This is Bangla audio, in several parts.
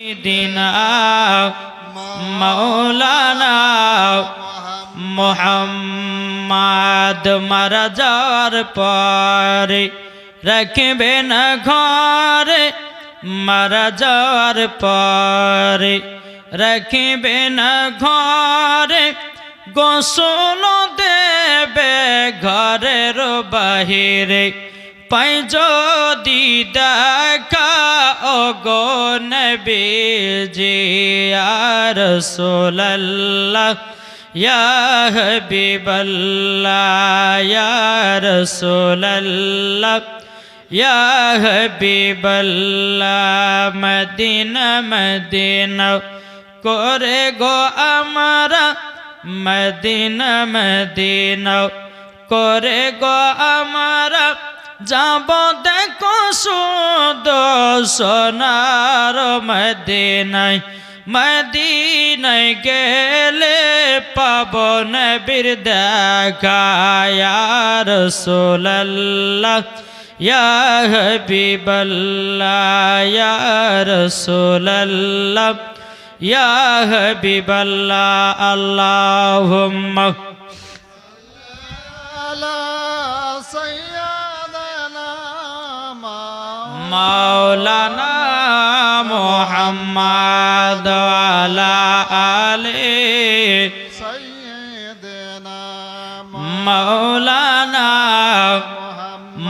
দিনা মৌলানা মোহাম্মদ মারা যাওয়ার পরে রাখবে না ঘরে মারা যাওয়ার পরে রাখবে না ঘরে গোসল দেবে ঘরের বাহিরে পাই যদি দেখা ও গো নবীজি আর সোল্লাহ হাবিবাল্লাহ, ইয়া রাসূলুল্লাহ, ইয়া হাবিবাল্লাহ, মদিনা মদিনা, করে গো আমরা মদিনা মদিনা, করে গো আমরা যাব দেখো সুদ সোনার মদিনায়। মদিনায় গেলে পাবন বীর দেখায়ার সোল্লাহ ইয়া হাবিবাল্লাহ, ইয়া রাসূলুল্লাহ, ইয়া হাবিবাল্লাহ, আল্লাহুম্মা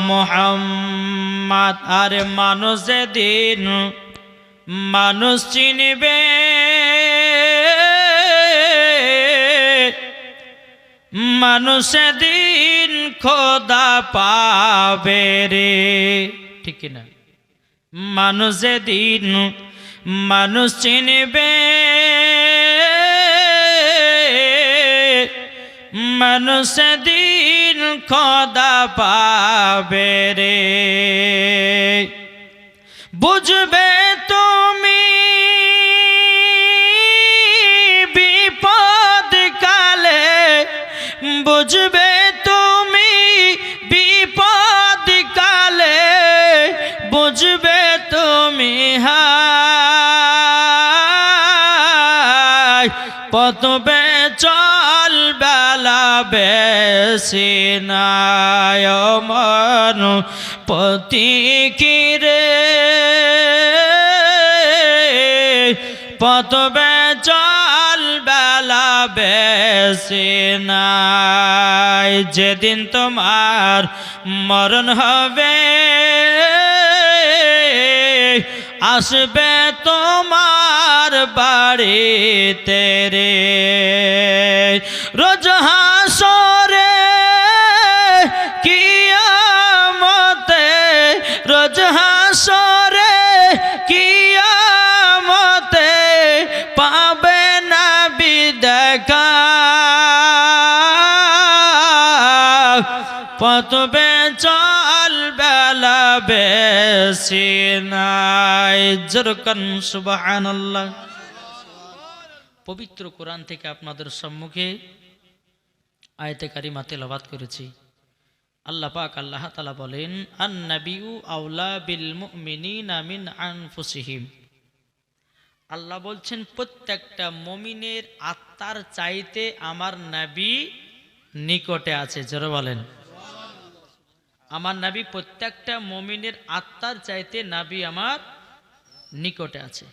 মোহাম্মদ আরে মানুষ দিন মানুষ চিনবে মানুষ দিন খোদা পাবে রে। ঠিক না মানুষ দিন মানুষ চিনবে মানুষ দিন খোদা পাবে রে। বুঝবে তুমি পতবে চল বেলা বেশি মন পতি কিরে পতবে চল বেলা বেশি যেদিন তোমার মরণ হবে, আসবে তোমার বাড়িতে রে রোজ হাসরে কিয়ামতে, রোজ হাসরে কিয়ামতে পাবে না বিদেখা পতবে চল বেলা বেশি নাই পবিত্র কোরআন থেকে আপনাদের সম্মুখে আয়তে কারিমা তেলাবাত করেছি। আল্লাহ পাক আল্লাহ তালা বলেন আউলা বিল আনফুসিহিম। আল্লাহ বলছেন, প্রত্যেকটা মমিনের আত্মার চাইতে আমার নাবি নিকটে আছে। জোরে বলেন। আমার নাবি প্রত্যেকটা মমিনের আত্মার চাইতে নাবি আমার নিকটে আছে।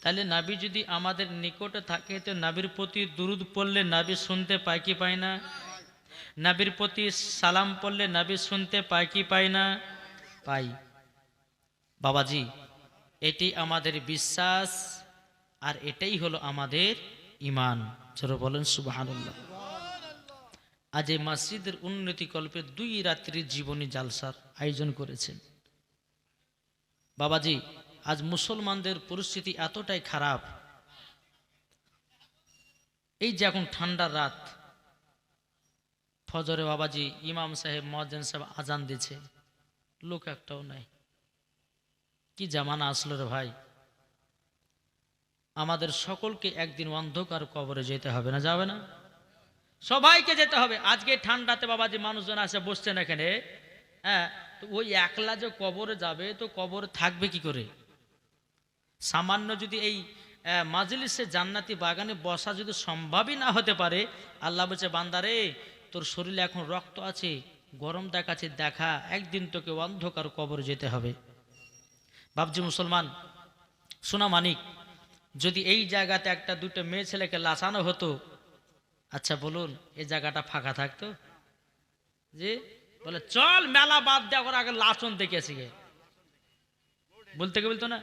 তাহলে নাবি যদি আমাদের নিকটে থাকে, তো নাবির প্রতি দুরুদ পড়লে নাবি শুনতে পায় কি পায় না? নাবির প্রতি সালাম পড়লে নাবি শুনতে পায় কি পায় না? পাই। বাবাজি, এটি আমাদের বিশ্বাস আর এটাই হলো আমাদের ইমান চলো বলেন, সুবাহানুল্লাহ। আজ এই মসজিদের উন্নতি কল্পে দুই রাত্রির জীবনী জালসার আয়োজন করেছেন। বাবাজি আজ মুসলমানদের পরিস্থিতি এতটাই খারাপ। এই যে এখন ঠান্ডার রাত, ফজরে বাবাজি, ইমাম সাহেব, মহাজন সাহেব আজান দিছে লোক একটাও নাই। কি জামানা আসলো রে ভাই? আমাদের সকলকে একদিন অন্ধকার কবরে যেতে হবে না, যাবে না? সবাইকে যেতে হবে। আজকে ঠান্ডাতে বাবা যে মানুষজন আসে, বসছেন এখানে। হ্যাঁ তো ওই একলা যে কবরে যাবে, তো কবরে থাকবে কি করে? সামান্য যদি এই মাজলিসে জান্নাতি বাগানে বসা যদি সম্ভবই না হতে পারে, আল্লাহ বলছে বান্দারে তোর শরীরে এখন রক্ত আছে, গরম দেখাচ্ছে, দেখা, একদিন তোকে অন্ধকার কবর যেতে হবে। বাবজি মুসলমান সোনা মানিক, যদি এই জায়গাতে একটা দুটো মেয়ে ছেলেকে লাচানো হতো আচ্ছা বলুন এই জায়গাটা ফাঁকা থাকতো? যে, বলে, চল, মেলা বাদ দেওয়া করে আগে লাচন দেখেছি বলতে কে বলতো না?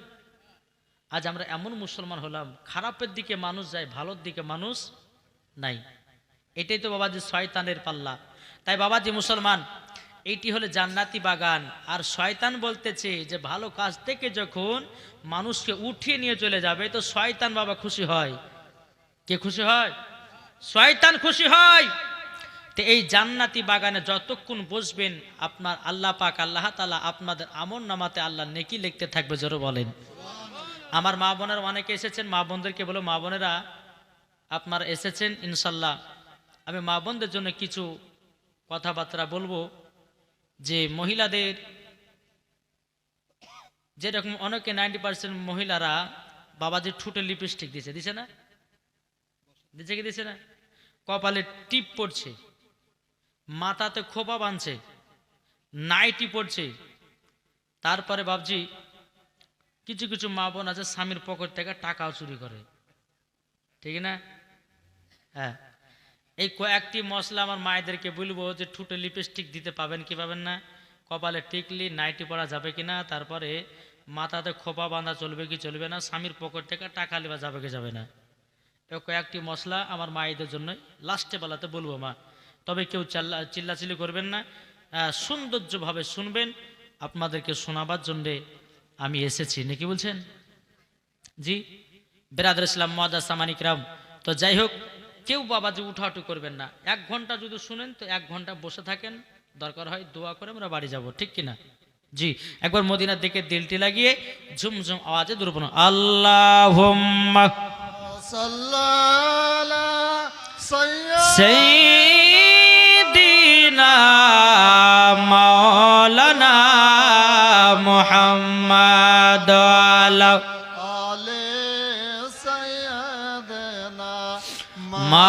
আজ আমরা এমন মুসলমান হলাম, খারাপের দিকে মানুষ যায়, ভালোর দিকে মানুষ নাই। এটাই তো বাবাজি শয়তানের পাল্লা। তাই বাবাজি মুসলমান, এইটি হলো জান্নাতি বাগান। আর শয়তান বলতেছে যে, ভালো কাজ থেকে যখন মানুষকে উঠিয়ে নিয়ে চলে যাবে, তো শয়তান বাবা খুশি হয়। কে খুশি হয়? শয়তান খুশি হয়! তো এই জান্নাতি বাগানে যতক্ষণ বসবেন, আপনার আল্লাহ পাক, আল্লাহ তালা আপনাদের আমন নামাতে আল্লাহ নেকি লিখতে থাকবে, জোরে বলেন। আমার মা বোনের অনেকে এসেছেন, মা বোনদেরকে বলো, মা বোনেরা আপনার এসেছেন, ইনশাল্লাহ। আমি মা বোনদের জন্য কিছু কথাবার্তা বলব যে মহিলাদের যেরকম অনেকে নাইনটি পার্সেন্ট মহিলারা বাবাজির ঠুটে লিপস্টিক দিছে দিছে না? দিছে কি দিছে না? কপালে টিপ পড়ছে, মাথাতে খোপা বাঁধছে, নাইটি পড়ছে তারপরে বাবজি কিছু কিছু মা বোন আছে, স্বামীর পকেট থেকে টাকাও চুরি করে। ঠিক না? হ্যাঁ। এই কয়েকটি মশলা আমার মায়েদেরকে বলব যে ঠুটে লিপস্টিক দিতে পাবেন কি পাবেন না, কপালে টিকলি, নাইটি পরা যাবে কি না, তারপরে মাথাতে খোপা বাঁধা চলবে কি চলবে না, স্বামীর পকেট থেকে টাকা নেওয়া যাবে কি যাবে না। এই কয়েকটি মশলা আমার মায়েদের জন্য লাস্টে বেলাতে বলব মা। তবে কেউ চাল্লা চিল্লাচিল্লি করবেন না। সৌন্দর্যভাবে শুনবেন, আপনাদেরকে শোনাবার জন্যে আমি এসেছি নাকি বলছেন? জি বেরাদার ইসলাম মহাদা সামানিকরাম তো যাই হোক কেউ বাবা যে উঠাউটু করবেন না। এক ঘণ্টা যদি শুনেন তো এক ঘণ্টা বসে থাকেন। দরকার হয় দোয়া করে আমরা বাড়ি যাব ঠিক কিনা? জি একবার মদিনার দিকে দিলটি লাগিয়ে ঝুমঝুম আওয়াজে দুর্বন আল্লাহ সৈদিনা মা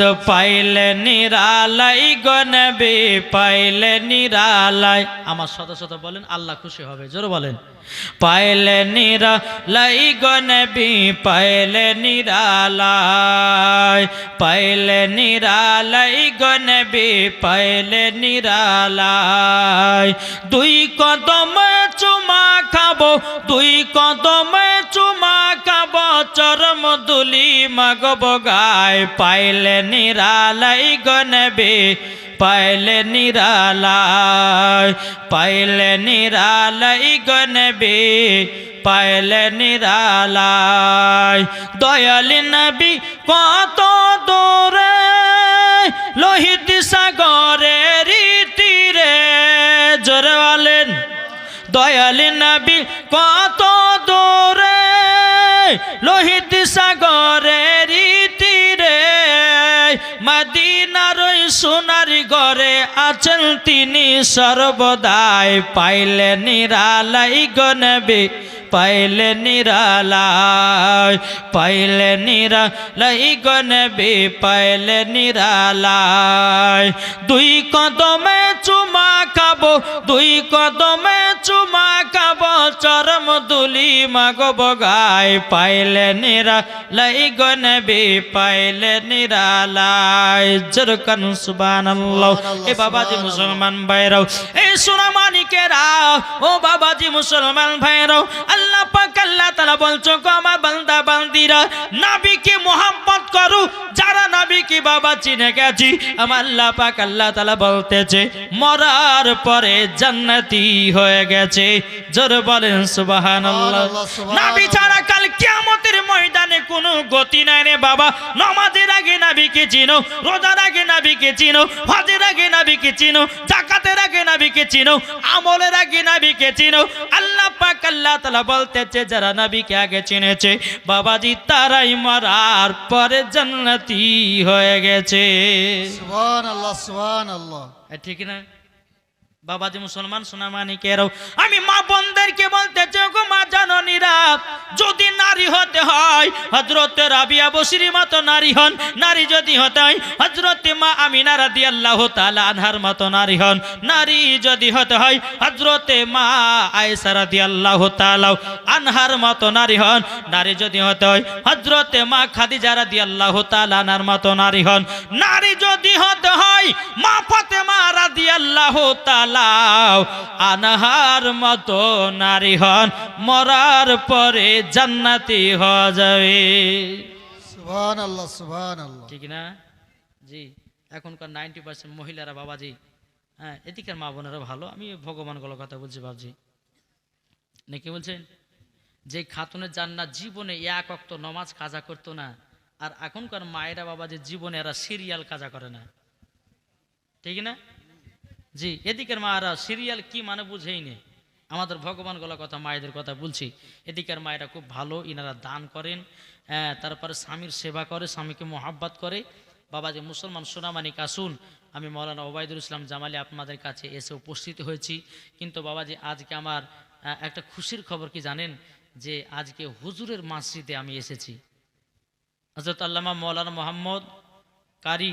মোহাম্মদ পাইলে নিরালাই গনবি পাইলে নিরালাই আমার শত শত বলেন আল্লাহ খুশি হবে জোর বলেন পাইলে নিরালাই গনবি পাইলে নিরালাই পাইলে নিরালাই গনবি পাইলে নিরালাই দুই কদম চুমা খাব, দুই কদম চুমা খাব, চরম দুলি মাগব গায়। পাইলে নিরালাই গনবে পাইলে নিরালাই পাইলে নিরালাই গনবে পাইলে নিরালাই। দয়াল নবী, কত দূরে, লোহিত সাগরে রীতিরে জোরে বলেন, দয়াল নবী, কত দূরে, লোহিত ঘরে আছেন তিনি সর্বদাই পাইলে নিরালাই গনবে পাইলে নিরালাই পাইলে নিরালাই গনবে পাইলে নিরালাই দুই কদমে চুমা খাব, দুই কদমে চুমা খাব, চরম দুলি মাগব গায় পাইলে নিরালাই গনবে পাইলে নিরালাই জরকান সুবহানাল্লাহ। এ বাবাজি মুসলমান ভাইরাও এই সোনামানিকেরা ও বাবাজি মুসলমান ভাইরাও আল্লাহ পাক আল্লাহ তাআলা বলছো গো আমার বান্দা বান্দিরা নবীকে মোহাম্মত করো যারা নবীকে বাবা চিনে গেছি আমার আল্লাহ পাক আল্লাহ তাআলা বলতেছে মরার পরে জান্নাতি হয়ে গেছে জোর বলেন সুবহানাল্লাহ। নবী ছাড়া কাল কিয়ামতের ময়দানে কোনো গতি নাই রে বাবা। নামাজের আগে নাবিকে চিনো রোজার আগে নাবিকে চিনো হজের আগে নাবিকে চিনো জাকাতের আগে নাবিকে চিনো আমলের আগে নাবিকে চিনো। আল্লাহ পাক আল্লাহ তাআলা বলতেছে যারা নবীকে আগে চিনেছে বাবাজি তারাই মরার পরে জান্নাতি হয়ে গেছে। সুবহান আল্লাহ সুবহান এ ঠিক না? বাবাজি মুসলমান সোনামানিকেরও আমি মা বোনদেরকে বলতে চাই গো মা জননীরা, যদি নারী হতে হয় হজরতে রাবিয়া বসির মতো নারী হন, নারী যদি হতে হয় হজরতে মা আমিনা রাদি আল্লাহ তালা আনহার মতো নারী হন, নারী যদি হতে হয় হজরতে মা আয়েসা রাদি আল্লাহ তালা আনহার মতো নারী হন, নারী যদি হতে হয় হজরতে মা খাদিজা রাদি আল্লাহ তালা আনার মতো নারী হন, নারী যদি হতে হয়, মা ফাতেমা রাদি আল্লাহ তালাও আনাহার মতো নারী হন মরার পরে জান্নাতি হওয়া যাবে। আল্লাহ আল্লাহ ঠিক না? জি এখনকার নাইনটি পার্সেন্ট মহিলারা বাবাজি হ্যাঁ এদিকের মা বোনেরা ভালো আমি ভগবানগুলোর কথা বলছি বাবজি। নাকি বলছেন? যে খাতুনের জান্নাত জীবনে এক অক্ত নমাজ কাজা করতো না আর এখনকার মায়েরা বাবা যে জীবনে এরা সিরিয়াল কাজা করে না। ঠিক না? জি, এদিকের মায়েরা সিরিয়াল কি মানে বুঝেই নে আমাদের ভগবানগুলো কথা, মায়েদের কথা বলছি। এদিকের মায়েরা খুব ভালো, ইনারা দান করেন হ্যাঁ তারপরে স্বামীর সেবা করে, স্বামীকে মোহাব্বত করে। বাবা যে মুসলমান সোনামানিক আসুন আমি মৌলানা ওবায়দুল ইসলাম জামালি আপনাদের কাছে এসে উপস্থিত হয়েছি। কিন্তু বাবাজি, আজকে আমার একটা খুশির খবর কি জানেন? যে আজকে হুজুরের মসজিদে আমি এসেছি। হজরত আল্লামা মৌলানা মোহাম্মদ কারি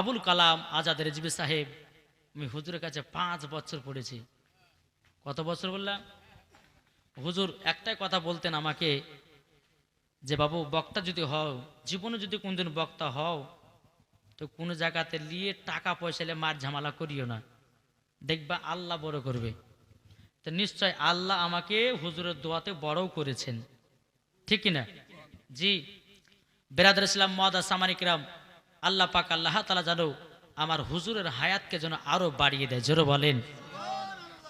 আবুল কালাম আজাদ রেজবি সাহেব আমি হুজুরের কাছে পাঁচ বছর পড়েছি। কত বছর বললাম? হুজুর একটাই কথা বলতেন আমাকে যে, বাবু, বক্তা যদি হও, জীবনে যদি কোনদিন বক্তা হও, তো কোনো জায়গাতে নিয়ে টাকা পয়সা মার ঝামেলা করিও না। দেখবা আল্লাহ বড় করবে। তো নিশ্চয় আল্লাহ আমাকে হুজুরের দোয়াতে বড়ও করেছেন। ঠিক কিনা? জি। বেরাদার ইসলাম মহাদা সামানিকরাম আল্লাহ পাক, আল্লাহ তালা জানো আমার হুজুরের হায়াতকে যেন আরও বাড়িয়ে দেয়। জোরে বলেন।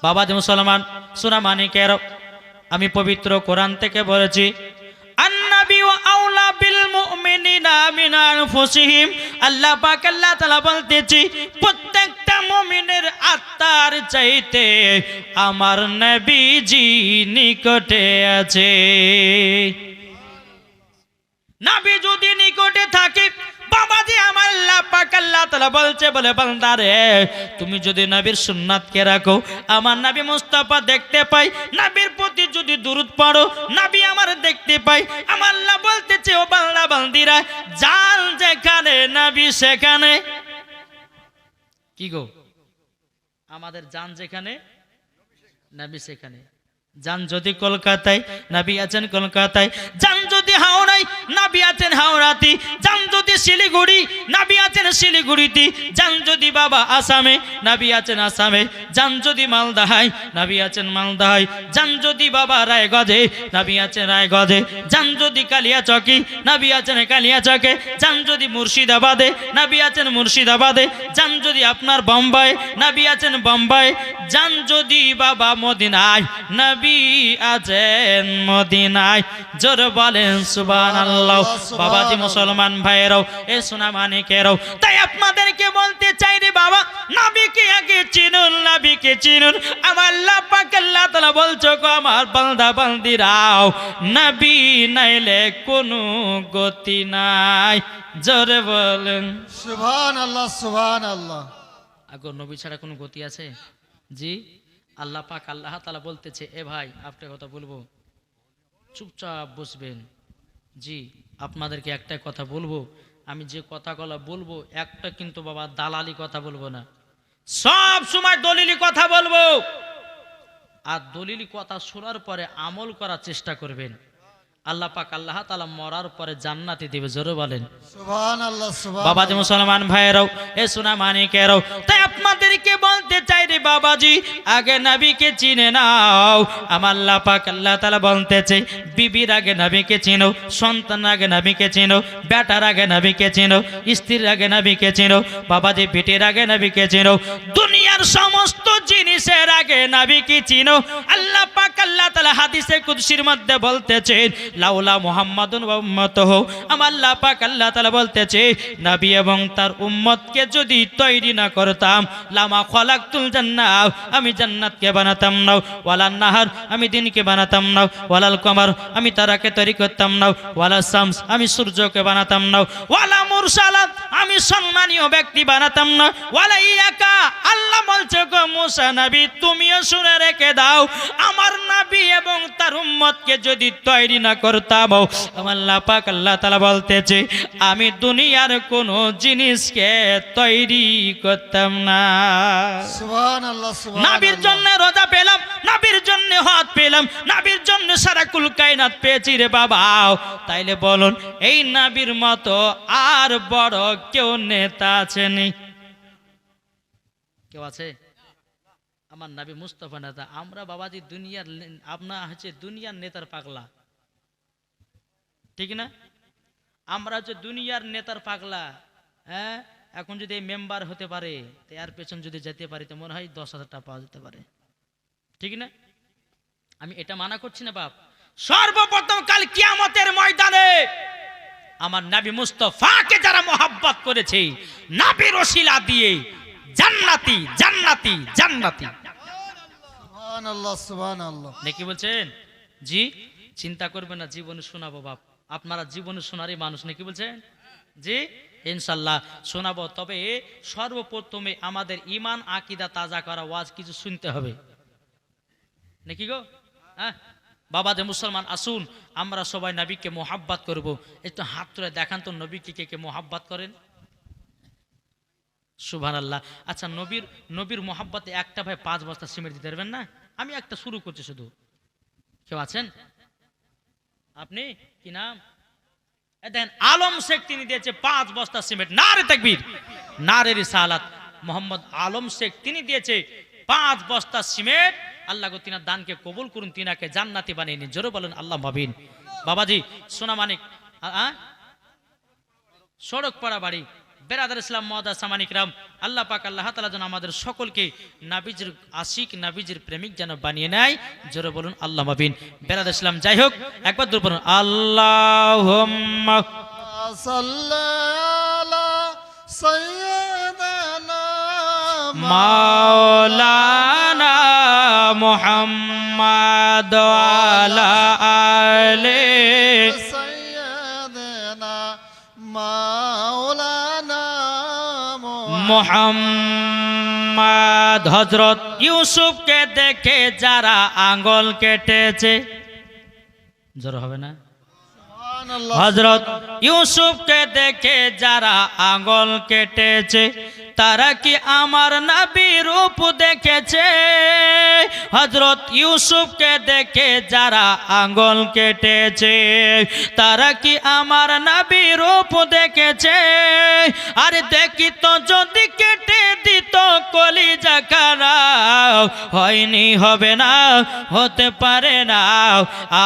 বাবা যে মুসলমান সোনা মানিকের আমি পবিত্র কোরআন থেকে বলেছি আল্লাহ পাক আল্লাহ বলতেছি প্রত্যেকটা মুমিনের আত্মার চাইতে আমার নবীজি নিকটে আছে। নাবি যদি নিকটে থাকে বলে দেখতে পাই, নবীর প্রতি যদি দুরুদ পড়ো, নবী আমার দেখতে পাই। আমার আল্লাহ বলতেছে, ও বান্দা বান্দিরা জান যেখানে, নবী সেখানে। কি আমাদের জান যেখানে, নবী সেখানে। যান যদি কলকাতায় নাবি আছেন কলকাতায় যান যদি হাওড়ায় নাবি আছেন হাওড়াতে যান যদি শিলিগুড়ি নাবি আছেন শিলিগুড়িতে যান যদি বাবা আসামে নাবি আছেন আসামে যান যদি মালদাহায় নাবি আছেন মালদাহায় যান যদি বাবা রায়গঞ্জে নাবি আছেন রায়গঞ্জে যান যদি কালিয়াচকে নাবি আছেন কালিয়াচকে যান যদি মুর্শিদাবাদে নাবি আছেন মুর্শিদাবাদে যান যদি আপনার বোম্বাই নাবি আছেন বোম্বাই যান যদি বাবা মদিনায় নবী আছেন মদিনায়। জোর বলেন সুবান আল্লাহ বাবাজি মুসলমান ভাইয়েরাও এ সোনা মানিকেরাও তাই আপনাদেরকে বলতে চাই রে বাবা নবীকে আগে চিনুন নবীকে চিনুন। আমার আল্লাহ পাক আল্লাহ তাআলা বলছো গো আমার বান্দা বান্দিরাও নবী নাইলে কোনো গতি নাই। জোরে বলেন। সুবহান আল্লাহ সুবহান আল্লাহ আগো নবী ছাড়া কোনো গতি আছে? জি? আল্লাহ পাক আল্লাহ তালা বলতেছে, এ ভাই, আপনার কথা বলব। চুপচাপ বসবেন। জি, আপনাদেরকে একটা কথা বলব, আমি যে কথাগুলো বলব, একটা কিন্তু বাবা দালালি কথা বলব না। সব সময় দলিলি কথা বলব। আর দলিলি কথা শোনার পরে আমল করার চেষ্টা করবেন। আল্লাহ পাক আল্লাহ তালা মরার পরে জান্নাতি দেবে জোরে বলেন। বাবাজি মুসলমান ভাইয়েরাও এ সোনা মানিকেরাও তাই আপনাদেরকে বলতে চাই রে বাবাজি আগে নবীকে চিনে নাও। আমার আল্লাহ পাক আল্লাহ তালা বলতেছে বিবির আগে নবীকে চিনো সন্তান আগে নবীকে চিনো বেটার আগে নবীকে চিনো স্ত্রীর আগে নবীকে চিনো বাবাজি বেটির আগে নবীকে চিনো দুনিয়ার সমস্ত জিনিসের আগে নাবিকে চিনো। আল্লাহ পাক আল্লাহ তালা হাদিসে কুদসির মধ্যে বলতে বলতেছেন লাউলা মুহাম্মাদুন ওয়া উম্মাতুহু। আমার আল্লাহ পাক আল্লাহ তাআলা বলতেছে, নবী এবং তার উম্মতকে যদি তৈরি না করতাম, লামা খলাকতুল জান্নাহ আমি জান্নাতকে বানাতাম না, ওয়ালান নাহার, আমি দিনকে বানাতাম না, ওয়ালাল কমার, আমি তারাকে তৈরি করতাম না ওয়ালা শামস, আমি সূর্যকে বানাতাম না, ওয়ালা মুরসালাত, আমি সম্মানীয় ব্যক্তি বানাতাম না ওয়ালা ইয়াকা আল্লাহ আল্লাহ বলছে গো মুসা নবী তুমিও শুনে রেখে দাও। আমার নবী এবং তার উম্মতকে যদি তৈরি না করতাম আমার আল্লাহ পাক আল্লাহ তাআলা বলতেছে আমি দুনিয়ার কোনো জিনিসকে তৈরি করতাম না। নাবির জন্য রোজা পেলাম নাবির জন্য হাত পেলাম নাবির জন্য সারা কুল কায়নাত পেয়েছি রে বাবা। তাইলে বলুন এই নাবির মতো আর বড় কেউ নেতা আছে নি? কেউ আছে? আমার নাবি মুস্তফা নেতা। আমরা বাবাজি দুনিয়ার আপনার হচ্ছে দুনিয়ার নেতার পাগলা। ঠিক না? আমরা হচ্ছে দুনিয়ার নেতার পাগলা। হ্যাঁ? এখন যদি মেম্বার হতে পারে এর পেছন যদি যেতে পারি, তো মনে হয় দশ হাজার টাকা পাওয়া যেতে পারে। ঠিক না? আমি এটা মানা করছি না, বাপ। সর্বপ্রথম কাল কিয়ামতের ময়দানে আমার নাবি মুস্তফাকে যারা মোহাব্বত করেছে, নাবির ওসিলা দিয়ে জান্নাতি জান্নাতি জান্নাতি। নাকি বলছেন? জি চিন্তা করবেন না জীবনে শোনাবো বাপ। আপনারা জীবনে শোনারই মানুষ নাকি বলছেন? জি ইনশাল্লাহ শোনাবো। তবে সর্বপ্রথমে আমাদের ইমান আকিদা তাজা করা ওয়াজ কিছু শুনতে হবে। নাকি গো? হ্যাঁ? বাবা যে মুসলমান আসুন আমরা সবাই নবীকে মোহাব্বাত করব। একটু হাত তুলে দেখান তো নবীকে কে কে মোহাব্বাত করেন। সুভান আল্লাহ আচ্ছা নবীর নবীর মোহাব্বতে একটা ভাই পাঁচ বস্তা সিমেন্ট দিতে পারবেন না? আমি একটা শুরু করছি শুধু। কেউ আছেন? আপনি? কি নাম? দেখেন, আলম শেখ তিনি দিয়েছে পাঁচ বস্তা সিমেন্ট। না রে তাকবীর না রে রিসালাত। মোহাম্মদ আলম শেখ তিনি দিয়েছে পাঁচ বস্তা সিমেন্ট। আল্লাহ গো, তিনার দানকে কবুল করুন, তিনাকে জান্নাতি বানিয়ে নিন। জোরে বলেন, আল্লাহ ভাবিন বাবাজি, সোনা মানিক? সড়ক পাড়া বাড়ি। বেরাদার ইসলাম মহাদা সামান ইকরাম আল্লাহ পাক আল্লাহ তালা যেন আমাদের সকলকে নাবিজের আশিক, নাবিজের প্রেমিক যেন বানিয়ে নেয়। জোরে বলুন, আল্লাহ মাবিন বেরাদ ইসলাম যাই হোক, একবার দূর বলুন আল্লাহ মাওলানা মোহাম্মদ আলা মোহাম্মদ হজরত ইউসুফকে দেখে যারা আঙ্গল কেটেছে। জোর হবে না? হজরত ইউসুফকে দেখে যারা আঙ্গল কেটেছে, তারা কি আমার নাবি রূপ দেখেছে? হজরত ইউসুফকে দেখে যারা আঙ্গল কেটেছে, তারা কি আমার নাবি রূপ দেখেছে? আরে দেখি তো যদি কেটে দিত কলি খারাপ হয়নি হবে না, হতে পারে না,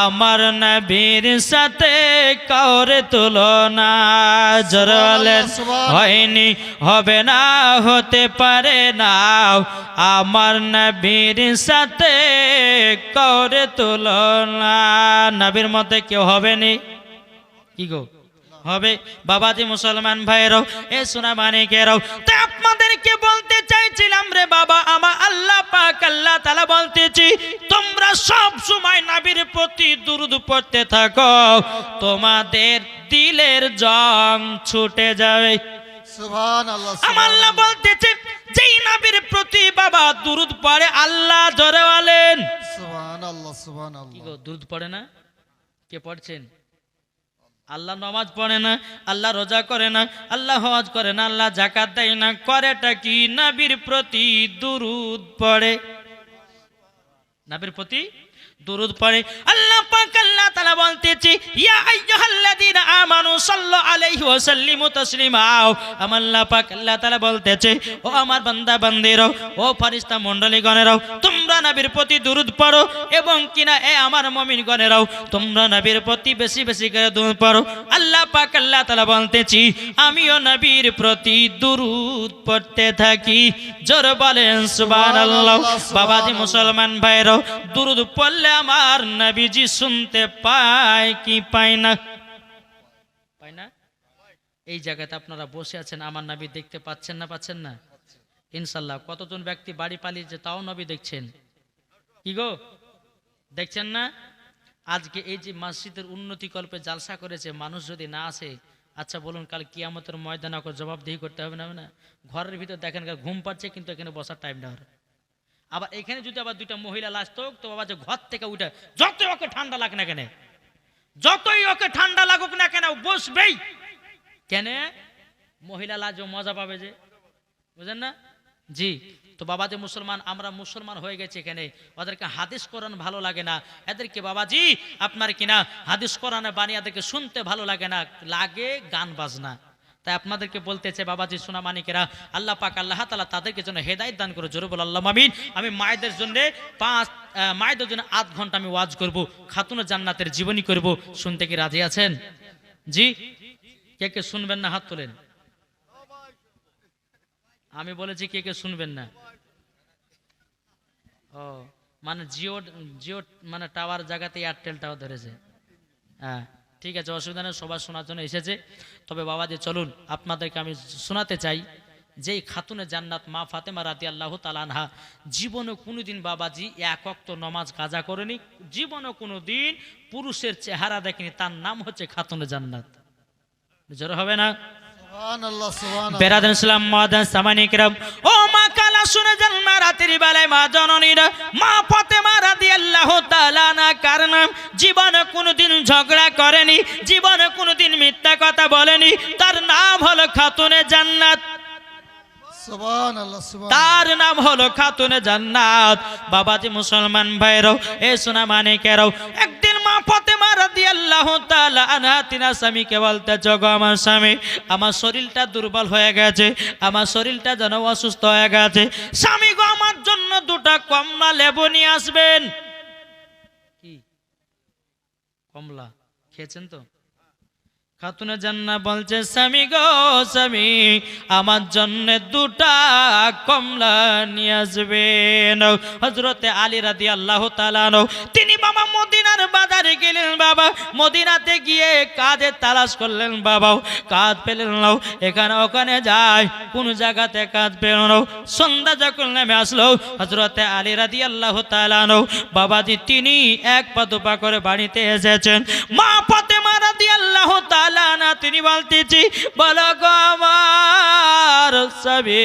আমার নবীর সাথে কাউরে তুলনা জরলেন হয়নি হবে না হতে পারে না। আমার নবীর সাথে কাউরে তুলনা। নবীর মধ্যে কেউ হবে নি? কি গো? হবে? বাবাজি মুসলমান ভাইরাও এ সোনা মানিকেরাও তাই আপনাদেরকে বলতে চাইছিলাম রে বাবা আমার আল্লাহ পাক আল্লাহ তালা বলতেছি তোমরা সব সময় নাবির প্রতি দুরুদ পড়তে থাকো। তোমাদের দিলের জং ছুটে যাবে। আল্লাহ যেই প্রতি বাবা দুরুদ পড়ে আল্লাহ না? কে পড়ছেন? আল্লাহ নমাজ পড়ে না আল্লাহ রোজা করে না আল্লাহ হওয়াজ করে না আল্লাহ জাকাত দেয় না করেটা কি নাবির প্রতি দুরুদ পড়ে? নাবির প্রতি দুরুদ পড়ে। আল্লাহ পাক আল্লাহ তাআলা বলতেছি ইয়া আইয়ুহাল্লাযীনা আমানু সাল্লু আলাইহি ওয়া সাল্লিমু তাসলিমা আল্লাহ পাক আল্লাহ তাআলা বলতেছে ও আমার বান্দা বান্দিরো ও ফেরেশতা মণ্ডলীগণেরাও তোমরা নবীর প্রতি দুরুদ পড়ো এবং কিনা এ আমার মুমিনগণেরাও তোমরা নবীর প্রতি বেশি বেশি করে দুরুদ পড়ো। আল্লাহ পাক আল্লাহ তাআলা বলতেছি আমিও নবীর প্রতি দুরুদ পড়তে থাকি। জোর বলেন সুবহানাল্লাহ। বাবাজি মুসলমান ভাইরাও দুরুদ পড়লে আমার নবীজি শুনতে পায় কি পায় না? পায় না? এই জায়গাতে আপনারা বসে আছেন, আমার নবী দেখতে পাচ্ছেন না পাচ্ছেন না? ইনশাল্লাহ, কতজন ব্যক্তি বাড়ি পালিয়েছে তাও নবী দেখছেন? কি গো? দেখছেন না? আজকে এই যে মসজিদের উন্নতি কল্পে জালসা করেছে, মানুষ যদি না আসে আচ্ছা বলুন, কাল কিয়ামতের ময়দানে জবাবদিহি করতে হবে না ঘরের ভিতর দেখেন ঘুম পাচ্ছে, কিন্তু এখানে বসার টাইম না ওর। আবার এখানে যদি আবার দুইটা মহিলা লাশ তো বাবা যে ঘর থেকে উঠে যতই ওকে ঠান্ডা লাগ না কেন, যতই ওকে ঠান্ডা লাগুক না কেন বসবেই। কেন? মহিলা লাজও মজা পাবে যে। বুঝেন না? জি, তো বাবা যে মুসলমান, আমরা মুসলমান হয়ে গেছি এখানে, ওদেরকে হাদিস কোরআন ভালো লাগে না। এদেরকে বাবাজি আপনার কিনা হাদিস কোরআনে বানিয়ে এদেরকে শুনতে ভালো লাগে না। লাগে গান বাজনা। তাই আপনাদেরকে বলতেছে, বাবাজি, সোনা মানিকেরা, আল্লাহ পাক আল্লাহ তালা তাদেরকে জন্য হেদায়ত দান করে, জোরে বল, আল্লাহ মামিন আমি মায়েদের জন্য পাঁচ মায়েদের জন্য আধ ঘণ্টা আমি ওয়াজ করব, খাতুনের জান্নাতের জীবনী করব। শুনতে কি রাজি আছেন? জি? কে কে শুনবেন না, হাত তোলেন। আমি বলেছি কে কে শুনবেন না। ও মানে জিও জিও মানে টাওয়ার জায়গাতে এয়ারটেল টাওয়ার ধরেছে। হ্যাঁ। ঠিক আছে, অসুবিধা নেই, সবার শোনার জন্য এসেছে। তবে বাবা যে চলুন, আপনাদেরকে আমি শোনাতে চাই যেই খাতুনে জান্নাত মা ফাতেমা রাতি আল্লাহ তালানহা জীবনে কোনোদিন বাবাজি এক অক্ত নমাজ কাজা করেনি, জীবনে কোনো দিন পুরুষের চেহারা দেখেনি, তার নাম হচ্ছে খাতুনে জান্নাত। জোর হবে না? বেরাদান ইসলাম মাদান সামানিকরাম ও মা কালা শুনে যান মা রাতের বেলায় মা জননীরা। মা ফাতেমা রাদিয়াল্লাহু তাআলা না কারণ জীবনে কোনোদিন ঝগড়া করেনি জীবনে কোনোদিন মিথ্যা কথা বলেনি। তার নাম হলো খাতুনে জান্নাত। তার নাম হলো খাতুনে জান্নাত। বাবাজি মুসলমান ভাইরাও এ সোনা মানিকেরাও একদিন আমার স্বামী, আমার শরীরটা দুর্বল হয়ে গেছে, আমার শরীরটা যেন অসুস্থ হয়ে গেছে। স্বামী গো, আমার জন্য দুটা কমলা লেবু নিয়ে আসবেন। কমলা? খেয়েছেন তো? খাতুনে জান্না বলছে, স্বামী গো, স্বামী, আমার জন্য দুটা কমলা নিয়ে আসবেন। হজরতে আলী রাদি আল্লাহ তালানো তিনি বাবা মদিনার বাজারে গেলেন বাবা, মদিনাতে গিয়ে কাজে তালাশ করলেন বাবাও কাজ পেলেন নাও এখানে ওখানে যায়, কোন জায়গাতে কাজ পেল নাও সন্ধ্যা যখন নেমে আসলো হজরতে আলী রাদি আল্লাহ তালানো বাবাজি, তিনি এক পা দুপা করে বাড়িতে এসেছেন। মা পাতে আল্লাহ তিনি বলতেছি, বলো গো আমার স্বামী,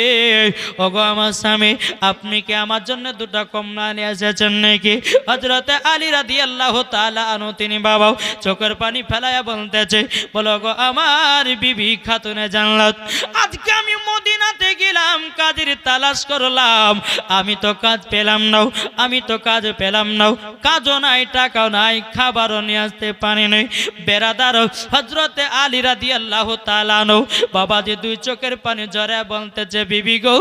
ও গো আমার স্বামী, আপনি কি আমার জন্য দুটো কমলা নিয়ে এসেছেন নাকি? হজরতে আলী আল্লাহ তিনি বাবাও চোখের পানি ফেলাইয়া বলতেছে, বলো গো আমার বিবি খাতুনে জানলাত আজকে আমি মদিনাতে গেলাম, কাজের তালাশ করলাম, আমি তো কাজ পেলাম নাও আমি তো কাজ পেলাম নাও কাজও নাই, টাকাও নাই, খাবারও নিয়ে আসতে পারি নাই বেড়াদার হজরতে আলী রাদি আল্লাহ তালানো বাবা যে দুই চোখের পানি জরে বলতেছে, বিবি গো,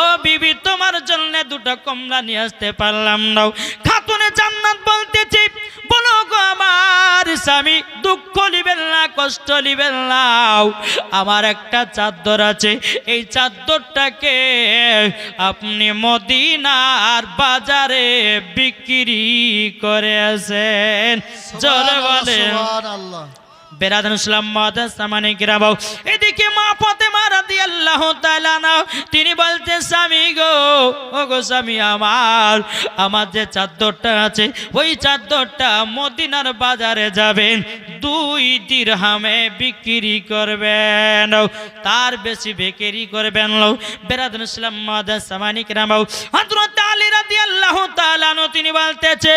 ও বিবি, তোমার জন্য দুটো কমলা নিয়ে আসতে পারলাম নাও খাতুনে জান্নাত বলতেছি, বলো গো আমার স্বামী, দুঃখ নিবেন না, কষ্ট নিবেন না। আমার একটা চাদর আছে, এই চাদরটাকে আপনি মদিনার বাজারে বিক্রি করে আছেন জোরে সুবহান আল্লাহ ইসলাম এদিকে মা ফাতেমা রাদিয়াল্লাহু তাআলা না, তিনি বলতে স্বামী গো, ও গো স্বামী আমার আমার যে চাদরটা আছে, ওই চাদরটা মদিনার বাজারে যাবেন, দুই দিরহামে বিক্রি করবেন। তার বেশি বিক্রি করবেন লো বেরাদান ইসলাম মাদাস সামানে গিরাবাও। হযরত আলী রাদিয়াল্লাহু তাআলা তিনি বলতেছে,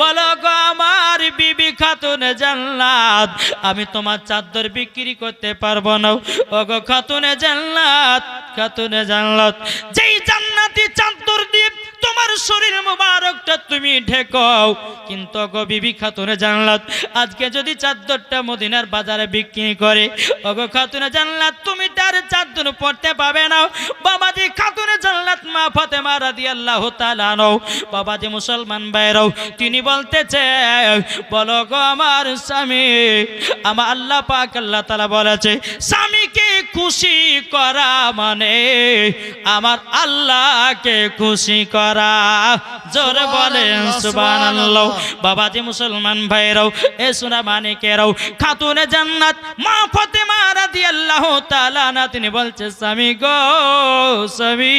বলো গো, আমার বিবি খাতুনে জান্নাত আমি তোমার চাদর বিক্রি করতে পারব না। ওগো খাতুনে জান্নাত খাতুনে জান্নাত। যেই জান্নাতি চাদর দিয়ে তোমার শরীর মুবারকটা তুমি ঢেকাও। কিন্তু গো বিবি খাতুনে জান্নাত আজকে যদি চাদরটা মদিনার বাজারে বিক্রি করে ওগো খাতুনে জান্নাত তুমি তার চাদর পড়তে পাবে না। বাবাজি খাতুনে জান্নাত মা ফাতেমা রাদিয়াল্লাহু তাআলা নও বাবাজি মুসলমান ভাইরাও, তিনি বলতেছে, বলো গো আমার স্বামী, আমার আল্লাহ পাক আল্লাহ তাআলা বলেছে, স্বামীকে খুশি করা মানে আমার আল্লাহকে খুশি করা। জোরে বলেন সুবহানাল্লাহ বাবাজি মুসলমান ভাইরাও এ সোনা মানিকেরাও খাতুনে জান্নাত মা ফাতেমা রাদিয়াল্লাহু তাআলা না তিনি বলছে স্বামী গো স্বামী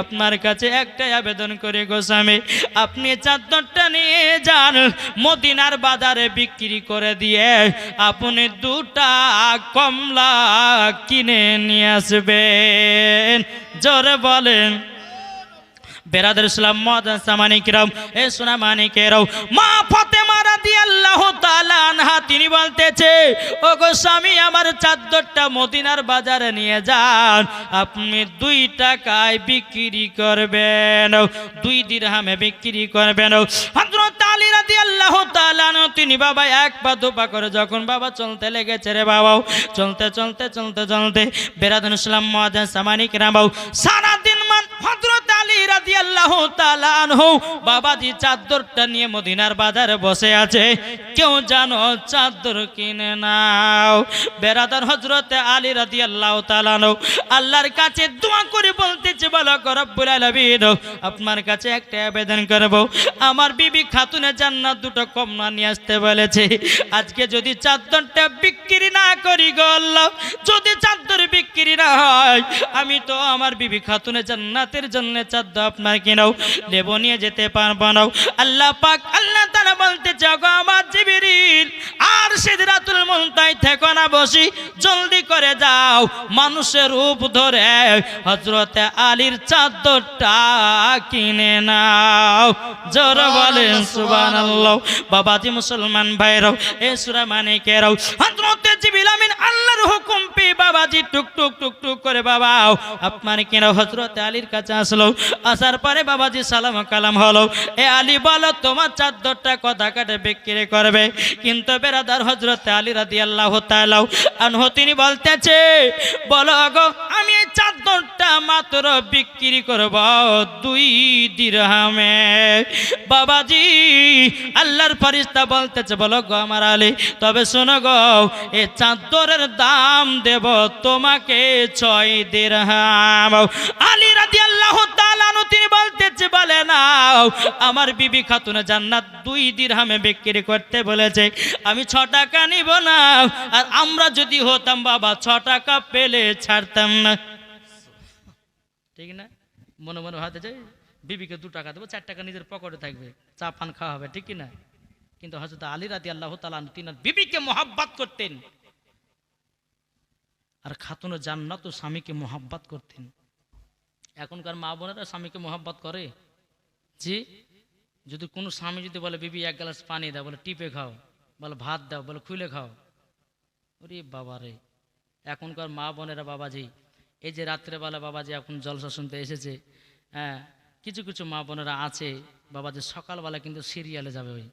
আপনার কাছে একটাই আবেদন করে গো স্বামী আপনি চাদরটা নিয়ে যান মদিনার বাজারে বিক্রি করে দিয়ে আপনি দুটা কমলা কিনে নিয়ে আসবেন। জোরে বলেন। বেরাদের ইসলাম মদাসা মানিকরাম এ সোনা মানিকেরাও মা ফাতেমা রাদিয়াল্লাহু তাআলা আনহা, তিনি বলতেছে ও গো স্বামী, আমার চাদরটা মদিনার বাজারে নিয়ে যান। আপনি দুই টাকায় বিক্রি করবেন, দুই দিরহামে বিক্রি করবেন। হযরত আলী তাআলা আনহু, তিনি বাবা, এক পা দুপা করে যখন বাবা চলতে লেগেছে রে বাবা চলতে চলতে চলতে চলতে বেরাদুল ইসলাম মদাসা মানিকরাম সারাদিন আনহু বাবাজি চাদরটা নিয়ে মদিনার বসে আছে। কেউ জানো চাদর কিনে নাও? আল্লাহর কাছে দোয়া করে বলতেছে, বলো আপনার কাছে একটা আবেদন করব। আমার বিবি খাতুনে জান্নাত দুটো কমনা নিয়ে আসতে বলেছে। আজকে যদি চাদরটা বিক্রি করি গো যদি চাদর বিক্রি না হয়, আমি তো আমার বিবি খাতুনে জান্নাতের জন্য চাদর আপনার কিনাও নেব, নিয়ে যেতে পারব না। আল্লাহ পাক, আল্লাহ বলতে গো আমার জিবিরিল আর সিদরাতুল মুনতাই থেকো না বসি জলদি করে যাও। মানুষের রূপ ধরে হজরতে আলীর চাদরটা কিনে নাও। জোর বলেন সুবহানাল্লাহ। বাবাজি মুসলমান ভাইরাও এ সুরা মানিকেরাও। হজরতে জিবিল আমিন আল্লাহর হুকুম পে বাবাজি টুক টুক টুক টুক করে বাবা আপনার কেন হজরত আলীর কাছে আসলো। আসার পরে বাবাজি সালাম কালাম হলো। এ আলী বলো তোমার চাদরটা কথা কাটে বিক্রি করবে। কিন্তু বেরাদার হজরত আলী রাদি আল্লাহ আনহ, তিনি বলতেছে, বলো গো আমি চাদরটা মাত্র বিক্রি করব দুই দিরহামে। বাবাজি, আল্লাহর বলতেছে, বলো গো আমার আলী, তবে শোনো গো এ চাদরের দাম দেব তোমাকে ছয় দিরহাম। আলী রাদি আল্লাহ তিনি বলতেছে, বলে না আমার বিবি খাতুনে জান্নাত দুই দিরহামে বিক্রি করতে বলেছে, আমি ছ টাকা নিব না, আর আমরা যদি হতাম বাবা, ছ টাকা পেলে ছাড়তাম না। ঠিক না? মনে মনে হাতে যাই বিবিকে দু টাকা দেবো, চার টাকা নিজের পকেটে থাকবে, চা পান খাওয়া হবে, ঠিক না? কিন্তু হজরত আলী রাদি আল্লাহ তালান তিনি বিবিকে মোহাব্বাত করতেন। আর খাতুন জান্নাত ও স্বামীকে মোহাব্বাত করতেন। এখনকার মা বোনেরা স্বামীকে মোহাব্বত করে। জি? যদি কোনো স্বামী যদি বলে, বিবি, এক গ্লাস পানি দাও, বলে, টিপে খাও, বলে, ভাত দাও, বলে খুলে খাও, ওরে বাবা রে। এখনকার মা বোনেরা, বাবাজি, এই যে রাত্রেবেলা বাবাজি এখন জলসা শুনতে এসেছে হ্যাঁ কিছু কিছু মা বোনেরা আছে, বাবাজি সকালবেলা কিন্তু সিরিয়ালে যাবে ওই।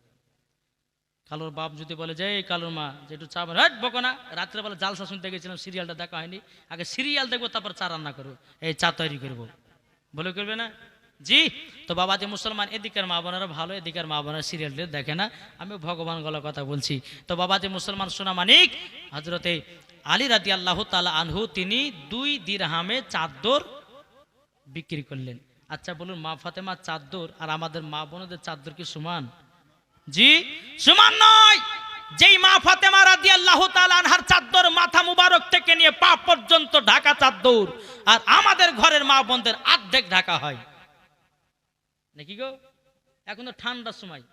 কালোর বাপ যদি বলে, যে এই কালোর মা, যে একটু চা বানা বকো না, রাত্রেবেলা জালসা শুনতে গেছিলাম, সিরিয়ালটা দেখা হয়নি, আগে সিরিয়াল দেখব, তারপর চা রান্না করব, এই চা তৈরি করব। বলে করবে না? জি, তো বাবা যে মুসলমান, এদিকের মা বোনেরা ভালো, এদিকের মা বোনেরা সিরিয়ালটি দেখে না। আমি ভগবান গলা কথা বলছি। তো বাবা যে মুসলমান সোনা মানিক হজরতে আলী রাদি আল্লাহ তালা আনহু, তিনি দুই দিরহামে চাদর বিক্রি করলেন। আচ্ছা বলুন, মা ফাতেমা চাদর আর আমাদের মা বোনদের চাদর কি সমান? জি, সমান নয়। যেই মা ফাতেমা রাদি আল্লাহ আনহার চাদর মাথা মুবারক থেকে নিয়ে পা পর্যন্ত ঢাকা চাদর আর আমাদের ঘরের মা বোনদের আর্ধেক ঢাকা হয়। নাকি গো? এখন তো ঠান্ডার সময়।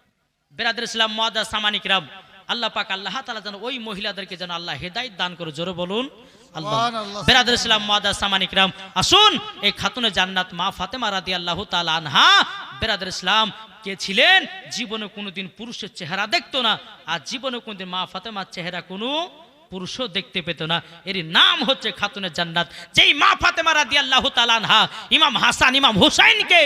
বেরাদের ইসলাম মদা সামানিকরাম আল্লাহ পাক আল্লাহ তালা যেন ওই মহিলাদেরকে যেন আল্লাহ হেদায়ত দান করে জোরে বলুন। আল্লাহ। বেরাদের ইসলাম মদা সামানিকরাম আসুন এই খাতুনে জান্নাত মা ফাতেমা রাদি আল্লাহ তালা আনহা। বেরাদের ইসলাম কে ছিলেন? জীবনে কোনোদিন পুরুষের চেহারা দেখতো না আর জীবনে কোনোদিন মা ফাতেমার চেহারা কোনো পুরুষও দেখতে পেত না। এর নাম হচ্ছে খাতুনের জান্নাত। যেই মা ফাতেমা রাদি আল্লাহ তালানহা ইমাম হাসান ইমাম হুসাইনকে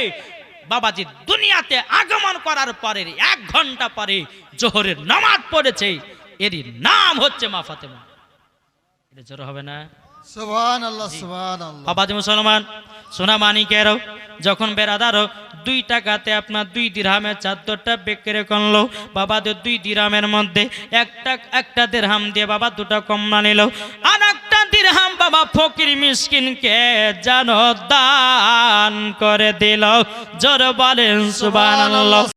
বাবাজি দুনিয়াতে আগমন করার পরে এক ঘণ্টা পরে জোহরের নামাজ পড়েছে। এরই নাম হচ্ছে মা ফাতেমা। এটা জোর হবে না? সুবহানাল্লাহ সুবহানাল্লাহ। বাবাজি মুসলমান সোনা মানিকেরও যখন বেড়াদারও দুই টাকাতে আপনার দুই দিরহামের চাদরটা বিক্রি করল বাবাদের দুই দিরহামের মধ্যে একটা একটা দিরহাম দিয়ে বাবা দুটা কমনা নিল। আর একটা দিরহাম বাবা ফকির মিসকিনকে জানো দান করে দিল। জোর বলেন সুবহানাল্লাহ।